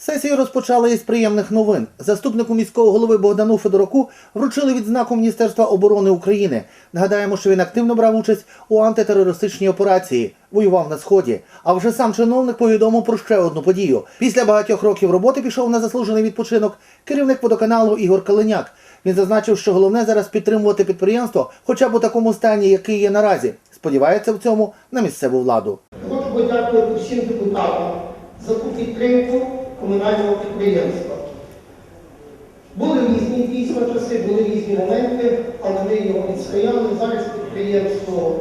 Сесію розпочали із приємних новин. Заступнику міського голови Богдану Федоруку вручили відзнаку Міністерства оборони України. Нагадаємо, що він активно брав участь у антитерористичній операції, воював на сході. А вже сам чиновник повідомив про ще одну подію. Після багатьох років роботи пішов на заслужений відпочинок керівник водоканалу Ігор Калиняк. Він зазначив, що головне зараз підтримувати підприємство, хоча б у такому стані, який є наразі. Сподівається в цьому на місцеву владу. Хочу подякувати всім депутатам за ту підтримку комунального підприємства. Були різні дійсно часи, були різні моменти, але ми його відстояли. Зараз підприємство,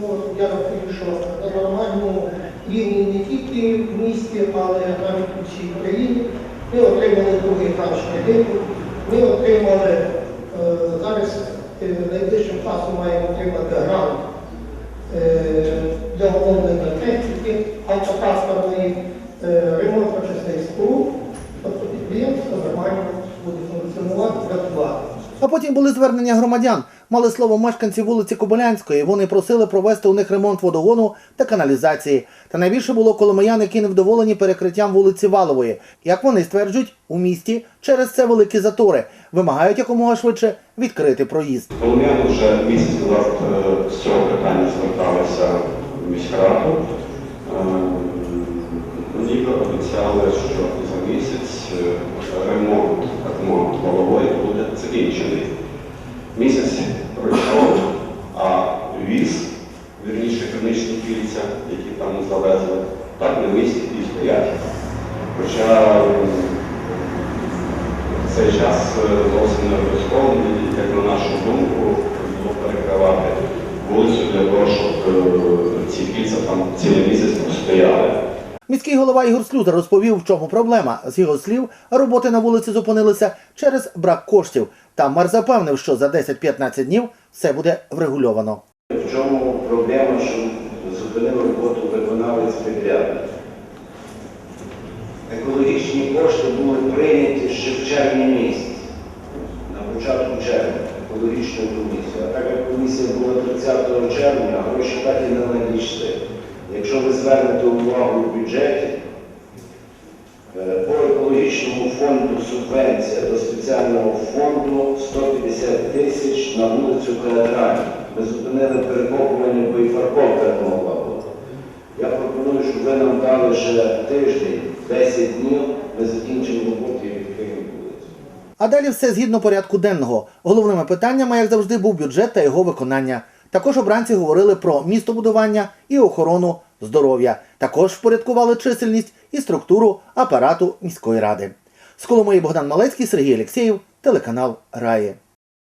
ну, я рахую, що на нормальному рівні не тільки в місті, але навіть у всій країні. Ми отримали другий транш кредиту, ми отримали е, зараз е, найближчим часом маємо отримати грант е, для оновлення техніки, автотранспортної, А потім були звернення громадян. Мали слово мешканці вулиці Кобилянської. Вони просили провести у них ремонт водогону та каналізації. Та найбільше було коломиян, які невдоволені перекриттям вулиці Валової. Як вони стверджують, у місті через це великі затори. Вимагають якомога швидше відкрити проїзд. Колом'яни вже місяць назад з цього питання зверталися в міськраду. Е, Ніби обіцяли, що за місяць е, ремонт, ремонт головою буде закінчений. Місяць пройшов, а віз, вірніше керничні кільця, які там завезли, так на місці і стоять. Хоча цей час е, зовсім не обов'язково, як на нашу думку, було перекривати вулицю для того, щоб е, ці кільця там цілий місяць простояли. Міський голова Ігор Слюзер розповів, в чому проблема. З його слів, роботи на вулиці зупинилися через брак коштів. Та мер запевнив, що за 10-15 днів все буде врегульовано. В чому проблема, що зупинив роботу виконавець підрядник? Екологічні кошти були прийняті ще в червні місяці, на початку червня, екологічною комісією. А так як комісія була 30 червня, гроші так і не надійшли. Якщо ви звернете увагу в бюджеті, е, по екологічному фонду субвенція до спеціального фонду 150 тисяч на вулицю Катерані. Ми зупинили перекопування, бо і фарковка не могла. Я пропоную, щоб ви нам дали ще тиждень, 10 днів, ми закінчимо роботу і. А далі все згідно порядку денного. Головними питаннями, як завжди, був бюджет та його виконання. Також обранці говорили про містобудування і охорону здоров'я. Також впорядкували чисельність і структуру апарату міської ради. З Коломиї Богдан Малецький, Сергій Алєксєєв, телеканал Раї.